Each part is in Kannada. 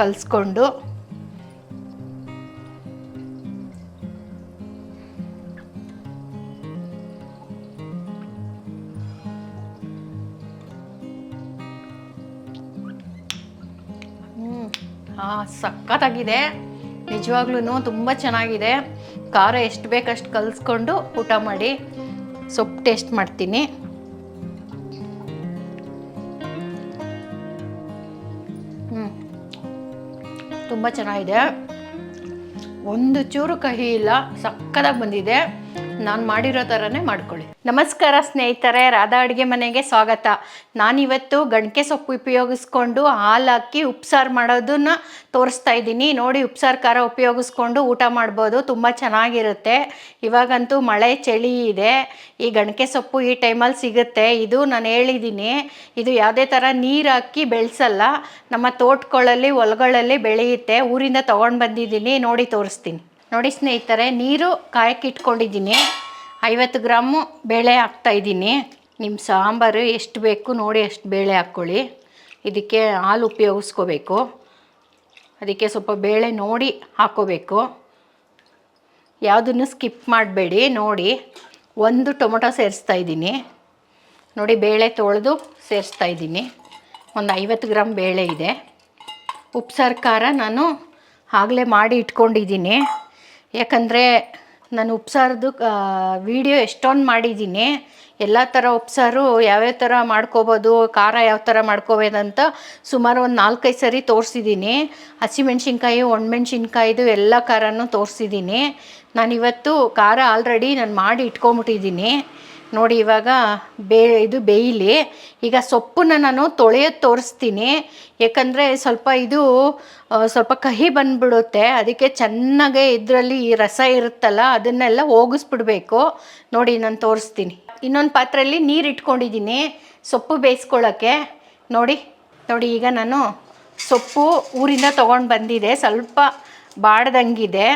ಕಲಿಸ್ಕೊಂಡು ಹಾಂ ಸಖತ್ತಾಗಿದೆ. ನಿಜವಾಗ್ಲೂ ತುಂಬ ಚೆನ್ನಾಗಿದೆ. ಖಾರ ಎಷ್ಟು ಬೇಕಷ್ಟು ಕಲಿಸ್ಕೊಂಡು ಊಟ ಮಾಡಿ, ಸೊಪ್ಪು ಟೇಸ್ಟ್ ಮಾಡ್ತೀನಿ. ತುಂಬ ಚೆನ್ನಾಗಿದೆ. ಒಂದು ಚೂರು ಕಹಿ ಇಲ್ಲ ಸಕ್ಕದಾಗಿ ಬಂದಿದೆ. ನಾನು ಮಾಡಿರೋ ಥರನೇ ಮಾಡ್ಕೊಳ್ಳಿ. ನಮಸ್ಕಾರ ಸ್ನೇಹಿತರೆ, ರಾಧಾ ಅಡುಗೆ ಮನೆಗೆ ಸ್ವಾಗತ. ನಾನಿವತ್ತು ಗಣಕೆ ಸೊಪ್ಪು ಉಪಯೋಗಿಸ್ಕೊಂಡು ಹಾಲು ಹಾಕಿ ಉಪ್ಸಾರು ಮಾಡೋದನ್ನ ತೋರಿಸ್ತಾ ಇದ್ದೀನಿ. ನೋಡಿ, ಉಪ್ಸಾರು ಖಾರ ಉಪಯೋಗಿಸ್ಕೊಂಡು ಊಟ ಮಾಡ್ಬೋದು. ತುಂಬ ಚೆನ್ನಾಗಿರುತ್ತೆ. ಇವಾಗಂತೂ ಮಳೆ ಚಳಿ ಇದೆ. ಈ ಗಣಕೆ ಸೊಪ್ಪು ಈ ಟೈಮಲ್ಲಿ ಸಿಗುತ್ತೆ. ಇದು ನಾನು ಹೇಳಿದ್ದೀನಿ. ಇದು ಯಾವುದೇ ಥರ ನೀರು ಹಾಕಿ ಬೆಳೆಸಲ್ಲ. ನಮ್ಮ ತೋಟಗಳಲ್ಲಿ ಹೊಲಗಳಲ್ಲಿ ಬೆಳೆಯುತ್ತೆ. ಊರಿಂದ ತೊಗೊಂಡು ಬಂದಿದ್ದೀನಿ. ನೋಡಿ, ತೋರಿಸ್ತೀನಿ. ನೋಡಿ ಸ್ನೇಹಿತರೆ, ನೀರು ಕಾಯಕ್ಕೆ ಇಟ್ಕೊಂಡಿದ್ದೀನಿ. ಐವತ್ತು ಗ್ರಾಮು ಬೇಳೆ ಹಾಕ್ತಾಯಿದ್ದೀನಿ ನಿಮ್ಮ ಸಾಂಬಾರು ಎಷ್ಟು ಬೇಕು ನೋಡಿ ಅಷ್ಟು ಬೇಳೆ ಹಾಕ್ಕೊಳ್ಳಿ. ಇದಕ್ಕೆ ಹಾಲು ಉಪಯೋಗಿಸ್ಕೋಬೇಕು. ಅದಕ್ಕೆ ಸ್ವಲ್ಪ ಬೇಳೆ ನೋಡಿ ಹಾಕೋಬೇಕು ಯಾವುದನ್ನು ಸ್ಕಿಪ್ ಮಾಡಬೇಡಿ, ನೋಡಿ. ಒಂದು ಟೊಮೊಟೊ ಸೇರಿಸ್ತಾ ಇದ್ದೀನಿ. ನೋಡಿ, ಬೇಳೆ ತೊಳೆದು ಸೇರಿಸ್ತಾ ಇದ್ದೀನಿ. ಒಂದು ಐವತ್ತು ಗ್ರಾಮ್ ಬೇಳೆ ಇದೆ. ಉಪ್ಸಾರು ಖಾರ ನಾನು ಆಗಲೇ ಮಾಡಿ ಇಟ್ಕೊಂಡಿದ್ದೀನಿ. ಯಾಕಂದರೆ ನಾನು ಉಪ್ಸಾರದ್ದು ವಿಡಿಯೋ ಎಷ್ಟೊಂದು ಮಾಡಿದ್ದೀನಿ. ಎಲ್ಲ ಥರ ಉಪ್ಸಾರು ಯಾವ್ಯಾವ ಥರ ಮಾಡ್ಕೋಬೋದು, ಖಾರ ಯಾವ ಥರ ಮಾಡ್ಕೋಬೋದಂತ ಸುಮಾರು ಒಂದು ನಾಲ್ಕೈದು ಸರಿ ತೋರಿಸಿದ್ದೀನಿ. ಹಸಿಮೆಣ್ಸಿನ್ಕಾಯಿ, ಒಣಮೆಣ್ಸಿನ್ಕಾಯಿದು ಎಲ್ಲ ಖಾರನೂ ತೋರಿಸಿದ್ದೀನಿ. ನಾನಿವತ್ತು ಖಾರ ಆಲ್ರೆಡಿ ನಾನು ಮಾಡಿ ಇಟ್ಕೊಂಬಿಟ್ಟಿದ್ದೀನಿ ನೋಡಿ ಇವಾಗ ಬೇ ಇದು ಬೇಯಿಲಿ. ಈಗ ಸೊಪ್ಪನ್ನ ನಾನು ತೊಳೆಯೋದು ತೋರಿಸ್ತೀನಿ. ಯಾಕಂದರೆ ಸ್ವಲ್ಪ ಇದು ಸ್ವಲ್ಪ ಕಹಿ ಬಂದ್ಬಿಡುತ್ತೆ. ಅದಕ್ಕೆ ಚೆನ್ನಾಗೆ ಇದರಲ್ಲಿ ಈ ರಸ ಇರುತ್ತಲ್ಲ, ಅದನ್ನೆಲ್ಲ ಹೋಗಿಸ್ಬಿಡ್ಬೇಕು. ನೋಡಿ ನಾನು ತೋರಿಸ್ತೀನಿ. ಇನ್ನೊಂದು ಪಾತ್ರೆಯಲ್ಲಿ ನೀರು ಇಟ್ಕೊಂಡಿದ್ದೀನಿ, ಸೊಪ್ಪು ಬೇಯಿಸ್ಕೊಳ್ಳೋಕ್ಕೆ ನೋಡಿ ನೋಡಿ ಈಗ ನಾನು ಸೊಪ್ಪು ಊರಿಂದ ತೊಗೊಂಡು ಬಂದಿದೆ. ಸ್ವಲ್ಪ ಬಾಡ್ದಂಗಿದೆ.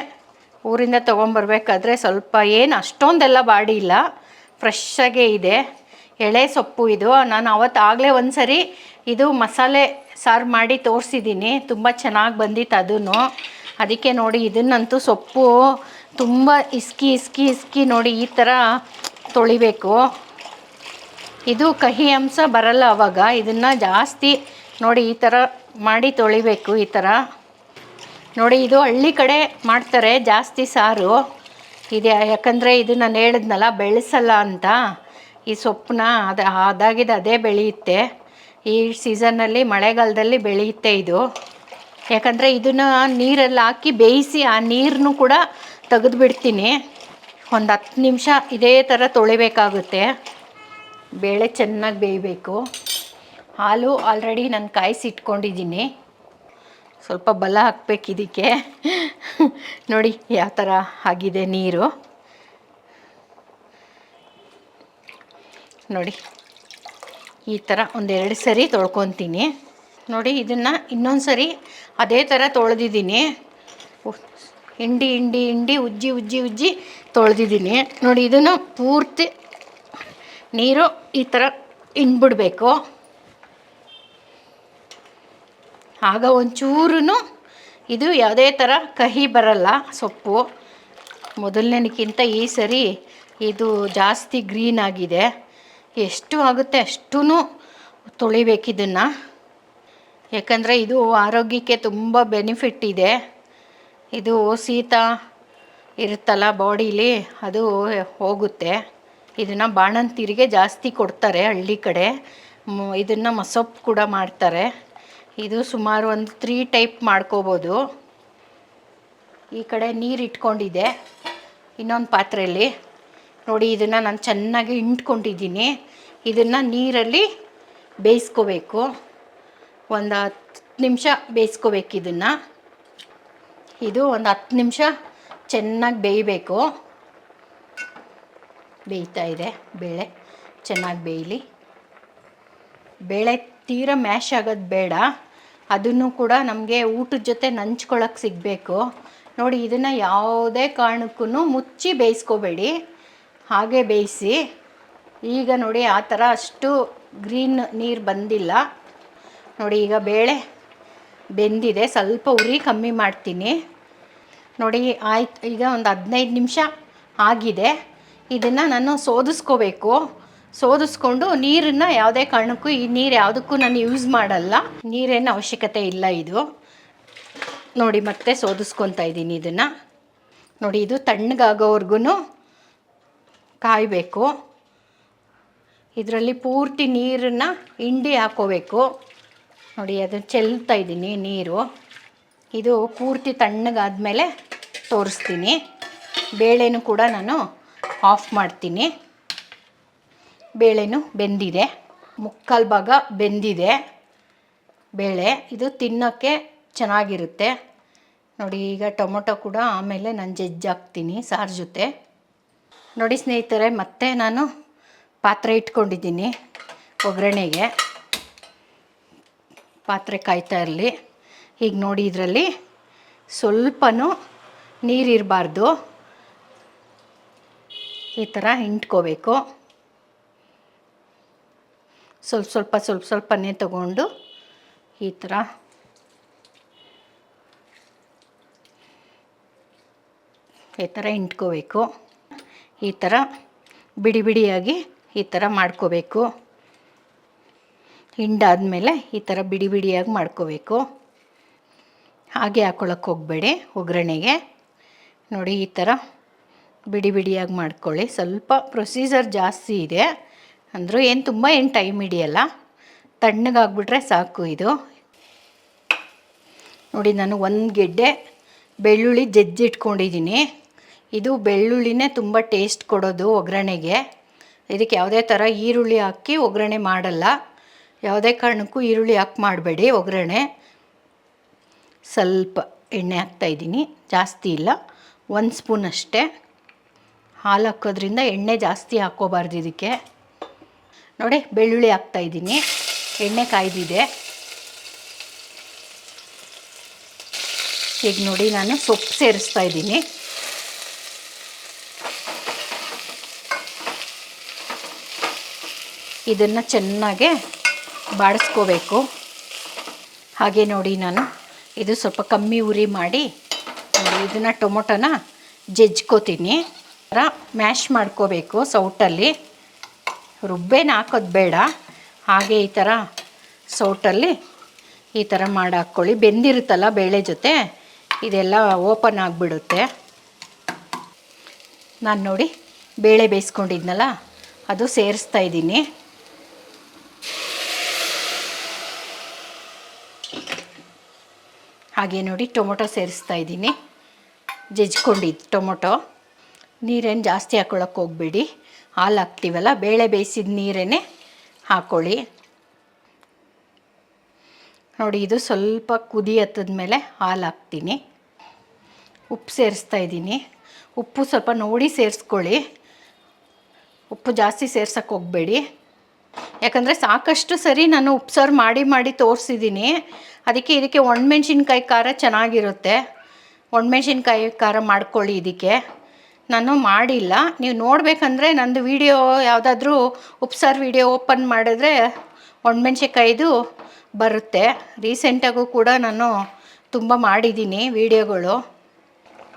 ಊರಿಂದ ತೊಗೊಂಬರ್ಬೇಕಾದ್ರೆ ಸ್ವಲ್ಪ ಏನು ಅಷ್ಟೊಂದೆಲ್ಲ ಬಾಡಿಲ್ಲ. ಫ್ರೆಶ್ಶಾಗೇ ಇದೆ. ಎಳೆ ಸೊಪ್ಪು ಇದು. ನಾನು ಅವತ್ತು ಆಗಲೇ ಒಂದು ಸರಿ ಇದು ಮಸಾಲೆ ಸಾರು ಮಾಡಿ ತೋರಿಸಿದ್ದೀನಿ ತುಂಬ ಚೆನ್ನಾಗಿ ಬಂದಿತ್ತು ಅದೂ ಅದಕ್ಕೆ ನೋಡಿ ಇದನ್ನಂತೂ ಸೊಪ್ಪು ತುಂಬ ಇಸ್ಕಿ ಇಸ್ಕಿ ಇಸ್ಕಿ ನೋಡಿ ಈ ಥರ ತೊಳಿಬೇಕು. ಇದು ಕಹಿ ಅಂಶ ಬರಲ್ಲ ಅವಾಗ. ಇದನ್ನು ಜಾಸ್ತಿ ನೋಡಿ ಈ ಥರ ಮಾಡಿ ತೊಳಿಬೇಕು ಈ ಥರ ನೋಡಿ ಇದು ಹಳ್ಳಿ ಕಡೆ ಮಾಡ್ತಾರೆ ಜಾಸ್ತಿ ಸಾರು. ಇದೆ. ಯಾಕಂದರೆ ಇದು ನಾನು ಹೇಳಿದ್ನಲ್ಲ, ಬೆಳೆಸಲ್ಲ ಅಂತ. ಈ ಸೊಪ್ಪನ್ನ ಅದು ಅದಾಗಿದೆ, ಅದೇ ಬೆಳೆಯುತ್ತೆ. ಈ ಸೀಸನ್ನಲ್ಲಿ, ಮಳೆಗಾಲದಲ್ಲಿ ಬೆಳೆಯುತ್ತೆ ಇದು. ಯಾಕಂದರೆ ಇದನ್ನು ನೀರಲ್ಲಿ ಹಾಕಿ ಬೇಯಿಸಿ ಆ ನೀರನ್ನು ಕೂಡ ತೆಗೆದುಬಿಡ್ತೀನಿ ಒಂದು ಹತ್ತು ನಿಮಿಷ ಇದೇ ಥರ ತೊಳಿಬೇಕಾಗುತ್ತೆ. ಬೇಳೆ ಚೆನ್ನಾಗಿ ಬೇಯಬೇಕು. ಹಾಲು ಆಲ್ರೆಡಿ ನಾನು ಕಾಯಿಸಿ ಇಟ್ಕೊಂಡಿದ್ದೀನಿ ಸ್ವಲ್ಪ ಬಲ ಹಾಕ್ಬೇಕು ಇದಕ್ಕೆ. ನೋಡಿ, ಯಾವ ಥರ ಆಗಿದೆ ನೀರು. ನೋಡಿ, ಈ ಥರ ಒಂದೆರಡು ಸರಿ ತೊಳ್ಕೊತೀನಿ. ನೋಡಿ, ಇದನ್ನು ಇನ್ನೊಂದು ಸರಿ ಅದೇ ಥರ ತೊಳೆದಿದ್ದೀನಿ. ಹಿಂಡಿ ಹಿಂಡಿ ಹಿಂಡಿ ಉಜ್ಜಿ ಉಜ್ಜಿ ಉಜ್ಜಿ ತೊಳೆದಿದ್ದೀನಿ. ನೋಡಿ, ಇದನ್ನು ಪೂರ್ತಿ ನೀರು ಈ ಥರ ಹಿಂಡ್ಬಿಡ್ಬೇಕು. ಆಗ ಒಂಚೂರು ಇದು ಯಾವುದೇ ಥರ ಕಹಿ ಬರಲ್ಲ, ಸೊಪ್ಪು. ಮೊದಲನೇಕ್ಕಿಂತ ಈ ಸರಿ ಇದು ಜಾಸ್ತಿ ಗ್ರೀನ್ ಆಗಿದೆ. ಎಷ್ಟು ಆಗುತ್ತೆ ಅಷ್ಟೂ ತೊಳಿಬೇಕು ಇದನ್ನು. ಯಾಕಂದರೆ ಇದು ಆರೋಗ್ಯಕ್ಕೆ ತುಂಬ ಬೆನಿಫಿಟ್ ಇದೆ. ಇದು ಶೀತ ಇರುತ್ತಲ್ಲ ಬಾಡೀಲಿ, ಅದು ಹೋಗುತ್ತೆ. ಇದನ್ನು ಬಾಣಂತಿರಿಗೆ ಜಾಸ್ತಿ ಕೊಡ್ತಾರೆ ಹಳ್ಳಿ ಕಡೆ. ಇದನ್ನು ಮಸೊಪ್ಪು ಕೂಡ ಮಾಡ್ತಾರೆ. ಇದು ಸುಮಾರು ಒಂದು ತ್ರೀ ಟೈಪ್ ಮಾಡ್ಕೋಬೋದು. ಈ ಕಡೆ ನೀರು ಇಟ್ಕೊಂಡಿದೆ. ಇನ್ನೊಂದು ಪಾತ್ರೆಯಲ್ಲಿ. ನೋಡಿ, ಇದನ್ನು ನಾನು ಚೆನ್ನಾಗಿ ಇಂಟ್ಕೊಂಡಿದ್ದೀನಿ. ಇದನ್ನು ನೀರಲ್ಲಿ ಬೇಯಿಸ್ಕೋಬೇಕು. ಒಂದು ಹತ್ತು ನಿಮಿಷ ಬೇಯಿಸ್ಕೋಬೇಕು ಇದನ್ನು. ಇದು ಒಂದು ಹತ್ತು ನಿಮಿಷ ಚೆನ್ನಾಗಿ ಬೇಯಬೇಕು. ಬೇಯ್ತಾ ಇದೆ. ಬೇಳೆ ಚೆನ್ನಾಗಿ ಬೇಯಲಿ. ಬೇಳೆ ತೀರ ಮ್ಯಾಶ್ ಆಗೋದು ಬೇಡ. ಅದನ್ನು ಕೂಡ ನಮಗೆ ಊಟದ ಜೊತೆ ನಂಚ್ಕೊಳ್ಳೋಕೆ ಸಿಗಬೇಕು. ನೋಡಿ, ಇದನ್ನು ಯಾವುದೇ ಕಾರಣಕ್ಕೂ ಮುಚ್ಚಿ ಬೇಯಿಸ್ಕೋಬೇಡಿ. ಹಾಗೆ ಬೇಯಿಸಿ. ಈಗ ನೋಡಿ, ಆ ಥರ ಅಷ್ಟು ಗ್ರೀನ್ ನೀರು ಬಂದಿಲ್ಲ. ನೋಡಿ, ಈಗ ಬೇಳೆ ಬೆಂದಿದೆ. ಸ್ವಲ್ಪ ಉರಿ ಕಮ್ಮಿ ಮಾಡ್ತೀನಿ. ನೋಡಿ, ಆಯ್ತು. ಈಗ ಒಂದು ಹದಿನೈದು ನಿಮಿಷ ಆಗಿದೆ. ಇದನ್ನು ನಾನು ಸೋದಿಸ್ಕೋಬೇಕು. ಸೋದಿಸ್ಕೊಂಡು ನೀರನ್ನು ಯಾವುದೇ ಕಾರಣಕ್ಕೂ ಈ ನೀರು ಯಾವುದಕ್ಕೂ ನಾನು ಯೂಸ್ ಮಾಡಲ್ಲ. ನೀರೇನು ಅವಶ್ಯಕತೆ ಇಲ್ಲ ಇದು. ನೋಡಿ ಮತ್ತೆ ಸೋದಿಸ್ಕೊತಾ ಇದ್ದೀನಿ ಇದನ್ನು. ನೋಡಿ ಇದು ತಣ್ಣಗಾಗೋವರೆಗೂ ಕಾಯಬೇಕು. ಇದರಲ್ಲಿ ಪೂರ್ತಿ ನೀರನ್ನು ಹಿಂಡಿ ಹಾಕೋಬೇಕು. ನೋಡಿ ಅದು ಚೆಲ್ತಾ ಇದ್ದೀನಿ ನೀರು. ಇದು ಪೂರ್ತಿ ತಣ್ಣಗಾದ್ಮೇಲೆ ತೋರಿಸ್ತೀನಿ. ಬೇಳೆನೂ ಕೂಡ ನಾನು ಆಫ್ ಮಾಡ್ತೀನಿ. ಬೇಳೆನೂ ಬೆಂದಿದೆ. ಮುಕ್ಕಾಲು ಭಾಗ ಬೆಂದಿದೆ. ಬೇಳೆ, ಇದು ತಿನ್ನೋಕ್ಕೆ ಚೆನ್ನಾಗಿರುತ್ತೆ. ನೋಡಿ, ಈಗ ಟೊಮೊಟೊ ಕೂಡ ಆಮೇಲೆ ನಾನು ಜಜ್ಜಾಕ್ತೀನಿ ಸಾರು ಜೊತೆ. ನೋಡಿ ಸ್ನೇಹಿತರೆ, ಮತ್ತೆ ನಾನು ಪಾತ್ರೆ ಇಟ್ಕೊಂಡಿದ್ದೀನಿ ಒಗ್ಗರಣೆಗೆ. ಪಾತ್ರೆ ಕಾಯ್ತಾ ಇರಲಿ. ಈಗ ನೋಡಿ ಇದರಲ್ಲಿ ಸ್ವಲ್ಪನೂ ನೀರಿರಬಾರ್ದು ಈ ಥರ ಹಿಂಡ್ಕೋಬೇಕು ಸ್ವಲ್ಪ ಸ್ವಲ್ಪ ಸ್ವಲ್ಪ ಸ್ವಲ್ಪನೇ ತಗೊಂಡು ಈ ಥರ. ಈ ಥರ ಇಂಟ್ಕೋಬೇಕು. ಈ ಥರ ಬಿಡಿ ಬಿಡಿಯಾಗಿ ಈ ಥರ ಮಾಡ್ಕೋಬೇಕು. ಹಿಂಡಾದಮೇಲೆ ಈ ಥರ ಬಿಡಿ ಬಿಡಿಯಾಗಿ ಮಾಡ್ಕೋಬೇಕು. ಹಾಗೆ ಹಾಕ್ಕೊಳಕ್ಕೆ ಹೋಗಬೇಡಿ ಒಗ್ಗರಣೆಗೆ. ನೋಡಿ ಈ ಥರ ಬಿಡಿ ಬಿಡಿಯಾಗಿ ಮಾಡ್ಕೊಳ್ಳಿ. ಸ್ವಲ್ಪ ಪ್ರೊಸೀಜರ್ ಜಾಸ್ತಿ ಇದೆ. ಅಂದರೂ ಏನು ತುಂಬ ಏನು ಟೈಮ್ ಹಿಡಿಯಲ್ಲ. ತಣ್ಣಗಾಗ್ಬಿಟ್ರೆ ಸಾಕು ಇದು. ನೋಡಿ ನಾನು ಒಂದು ಗೆಡ್ಡೆ ಬೆಳ್ಳುಳ್ಳಿ ಜಜ್ಜಿಟ್ಕೊಂಡಿದ್ದೀನಿ ಇದು ಬೆಳ್ಳುಳ್ಳಿನೇ ತುಂಬ ಟೇಸ್ಟ್ ಕೊಡೋದು ಒಗ್ಗರಣೆಗೆ. ಇದಕ್ಕೆ ಯಾವುದೇ ಥರ ಈರುಳ್ಳಿ ಹಾಕಿ ಒಗ್ಗರಣೆ ಮಾಡಲ್ಲ. ಯಾವುದೇ ಕಾರಣಕ್ಕೂ ಈರುಳ್ಳಿ ಹಾಕಿ ಮಾಡಬೇಡಿ ಒಗ್ಗರಣೆ. ಸ್ವಲ್ಪ ಎಣ್ಣೆ ಹಾಕ್ತಾಯಿದ್ದೀನಿ ಜಾಸ್ತಿ ಇಲ್ಲ. ಒಂದು ಸ್ಪೂನ್ ಅಷ್ಟೇ. ಹಾಲು ಹಾಕೋದ್ರಿಂದ ಎಣ್ಣೆ ಜಾಸ್ತಿ ಹಾಕ್ಕೋಬಾರ್ದು ಇದಕ್ಕೆ. ನೋಡಿ, ಬೆಳ್ಳುಳ್ಳಿ ಹಾಕ್ತಾಯಿದ್ದೀನಿ ಎಣ್ಣೆ ಕಾಯ್ದಿದೆ. ಈಗ ನೋಡಿ, ನಾನು ಸೊಪ್ಪು ಸೇರಿಸ್ತಾ ಇದ್ದೀನಿ. ಇದನ್ನು ಚೆನ್ನಾಗೆ ಬಾಡಿಸ್ಕೋಬೇಕು. ಹಾಗೆ ನೋಡಿ, ನಾನು ಇದು ಸ್ವಲ್ಪ ಕಮ್ಮಿ ಉರಿ ಮಾಡಿ ಇದನ್ನು ಟೊಮೊಟೊನ ಜಜ್ಕೋತೀನಿ. ಮ್ಯಾಶ್ ಮಾಡ್ಕೋಬೇಕು ಸೌಟಲ್ಲಿ. ರುಬ್ಬೇನ ಹಾಕೋದು ಬೇಡ. ಹಾಗೆ ಈ ಥರ ಸೌಟಲ್ಲಿ ಈ ಥರ ಮಾಡಿ ಹಾಕ್ಕೊಳ್ಳಿ ಬೆಂದಿರುತ್ತಲ್ಲ ಬೇಳೆ ಜೊತೆ, ಇದೆಲ್ಲ ಓಪನ್ ಆಗಿಬಿಡುತ್ತೆ. ನಾನು ನೋಡಿ, ಬೇಳೆ ಬೇಯಿಸ್ಕೊಂಡಿದ್ನಲ್ಲ, ಅದು ಸೇರಿಸ್ತಾ ಇದ್ದೀನಿ. ಹಾಗೆ ನೋಡಿ, ಟೊಮೊಟೊ ಸೇರಿಸ್ತಾ ಇದ್ದೀನಿ. ಜಜ್ಕೊಂಡಿದ್ದು ಟೊಮೊಟೊ. ನೀರೇನು ಜಾಸ್ತಿ ಹಾಕ್ಕೊಳಕ್ಕೆ ಹೋಗಬೇಡಿ. ಹಾಲು ಹಾಕ್ತೀವಲ್ಲ ಬೇಳೆ ಬೇಯಿಸಿದ ನೀರೇ ಹಾಕ್ಕೊಳ್ಳಿ ನೋಡಿ, ಇದು ಸ್ವಲ್ಪ ಕುದಿ ಹತ್ತದ ಮೇಲೆ ಹಾಲು ಹಾಕ್ತೀನಿ ಉಪ್ಪು ಸೇರಿಸ್ತಾ ಇದ್ದೀನಿ. ಉಪ್ಪು ಸ್ವಲ್ಪ ನೋಡಿ ಸೇರಿಸ್ಕೊಳ್ಳಿ. ಉಪ್ಪು ಜಾಸ್ತಿ ಸೇರ್ಸಕ್ಕೆ ಹೋಗಬೇಡಿ. ಯಾಕಂದರೆ ಸಾಕಷ್ಟು ಸರಿ ನಾನು ಉಪ್ಸಾರು ಮಾಡಿ ಮಾಡಿ ತೋರಿಸಿದ್ದೀನಿ. ಅದಕ್ಕೆ ಇದಕ್ಕೆ ಒಣಮೆಣ್ಸಿನ್ಕಾಯಿ ಖಾರ ಚೆನ್ನಾಗಿರುತ್ತೆ. ಒಣಮೆಣ್ಸಿನ್ಕಾಯಿ ಖಾರ ಮಾಡ್ಕೊಳ್ಳಿ ಇದಕ್ಕೆ. ನಾನು ಮಾಡಿಲ್ಲ. ನೀವು ನೋಡಬೇಕಂದ್ರೆ ನಂದು ವಿಡಿಯೋ ಯಾವುದಾದ್ರೂ ಉಪ್ಸಾರು ವಿಡಿಯೋ ಓಪನ್ ಮಾಡಿದ್ರೆ ಒಣಮೆಣ್ಸಿನ್ಕಾಯಿದು ಬರುತ್ತೆ. ರೀಸೆಂಟಾಗೂ ಕೂಡ ನಾನು ತುಂಬ ಮಾಡಿದ್ದೀನಿ ವಿಡಿಯೋಗಳು.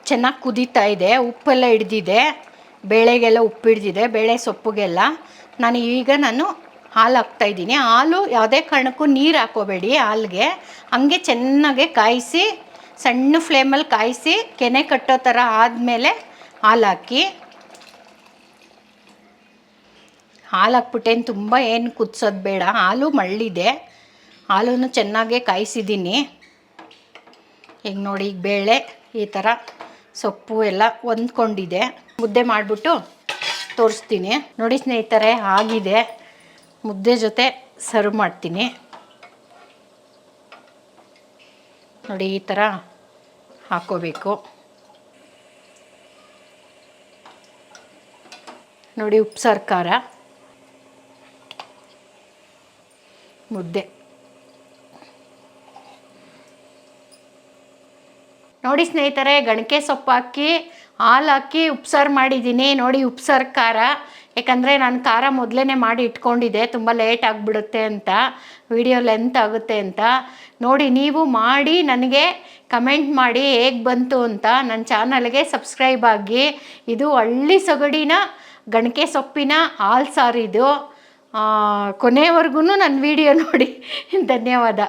ಚೆನ್ನಾಗಿ ಕುದೀತಾ ಇದೆ, ಉಪ್ಪೆಲ್ಲ ಹಿಡ್ದಿದೆ, ಬೇಳೆಗೆಲ್ಲ ಉಪ್ಪು ಹಿಡ್ದಿದೆ, ಬೇಳೆ ಸೊಪ್ಪಿಗೆಲ್ಲ. ನಾನು ಈಗ ನಾನು ಹಾಲು ಹಾಕ್ತಾಯಿದ್ದೀನಿ ಹಾಲು ಯಾವುದೇ ಕಾರಣಕ್ಕೂ ನೀರು ಹಾಕೋಬೇಡಿ ಹಾಲಿಗೆ. ಹಂಗೆ ಚೆನ್ನಾಗೆ ಕಾಯಿಸಿ, ಸಣ್ಣ ಫ್ಲೇಮಲ್ಲಿ ಕಾಯಿಸಿ, ಕೆನೆ ಕಟ್ಟೋ ಥರ ಆದಮೇಲೆ ಹಾಲು ಹಾಕಿ ಹಾಲು ಹಾಕ್ಬಿಟ್ಟೇನು ತುಂಬ ಏನು ಕುದಿಸೋದು ಬೇಡ. ಹಾಲು ಮಳ್ಳಿದೆ. ಹಾಲನ್ನು ಚೆನ್ನಾಗೇ ಕಾಯಿಸಿದ್ದೀನಿ. ಈಗ ನೋಡಿ, ಈಗ ಬೇಳೆ, ಈ ಥರ ಸೊಪ್ಪು ಎಲ್ಲ ಹೊಂದ್ಕೊಂಡಿದೆ. ಮುದ್ದೆ ಮಾಡಿಬಿಟ್ಟು ತೋರಿಸ್ತೀನಿ. ನೋಡಿ ಸ್ನೇಹಿತರೆ, ಆಗಿದೆ. ಮುದ್ದೆ ಜೊತೆ ಸರ್ವ್ ಮಾಡ್ತೀನಿ. ನೋಡಿ, ಈ ಥರ ಹಾಕೋಬೇಕು. ನೋಡಿ ಉಪ್ಸಾರು ಖಾರ ಮುದ್ದೆ. ನೋಡಿ ಸ್ನೇಹಿತರೆ, ಗಣಕೆ ಸೊಪ್ಪು ಹಾಕಿ, ಹಾಲು ಹಾಕಿ ಉಪ್ಸಾರು ಮಾಡಿದ್ದೀನಿ. ನೋಡಿ ಉಪ್ಸಾರು ಖಾರ ಯಾಕಂದರೆ ನಾನು ಖಾರ ಮೊದಲೇ ಮಾಡಿ ಇಟ್ಕೊಂಡಿದ್ದೆ. ತುಂಬ ಲೇಟ್ ಆಗಿಬಿಡುತ್ತೆ ಅಂತ ವಿಡಿಯೋ ಲೆಂತ್ ಆಗುತ್ತೆ ಅಂತ. ನೋಡಿ ನೀವು ಮಾಡಿ, ನನಗೆ ಕಮೆಂಟ್ ಮಾಡಿ ಹೇಗೆ ಬಂತು ಅಂತ. ನನ್ನ ಚಾನಲ್ಗೆ ಸಬ್ಸ್ಕ್ರೈಬ್ ಆಗಿ. ಇದು ಹಳ್ಳಿ ಸೊಗಡಿನ ಗಣಕೆ ಸೊಪ್ಪಿನ ಹಾಲು ಸಾರಿದು ಕೊನೆವರೆಗೂ ನನ್ನ ವಿಡಿಯೋ ನೋಡಿ. ಧನ್ಯವಾದ.